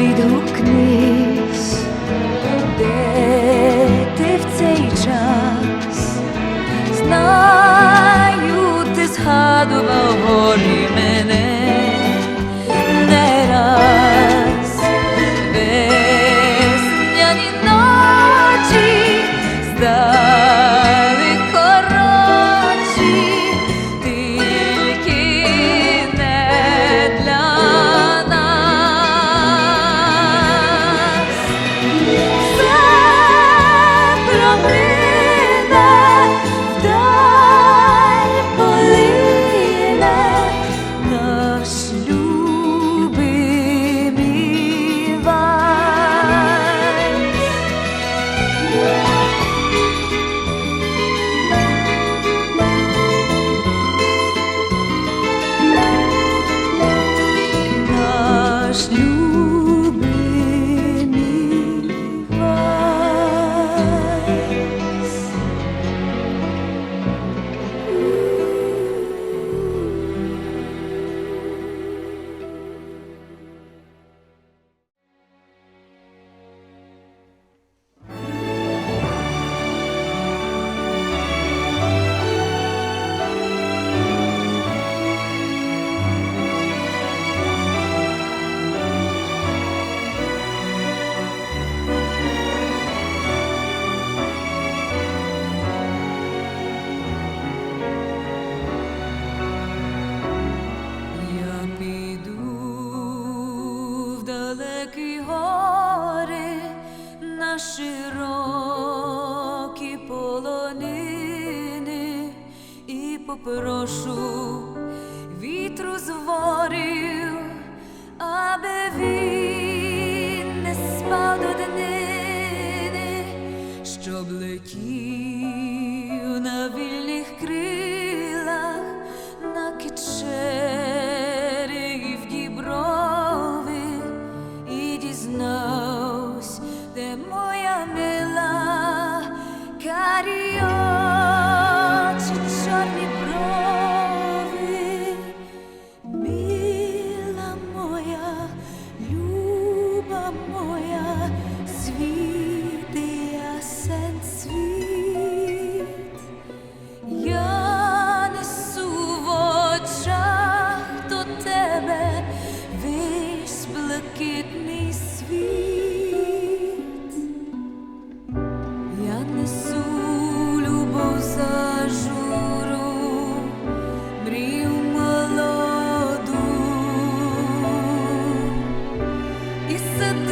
відгукнись, в цей час знаю, ти згадував горі мене не раз. Попрошу вітру з ворів, аби він не спав до днини, щоб летів на вільних крилах, на кичері в і дізнавсь, де моя мила Каріо. E se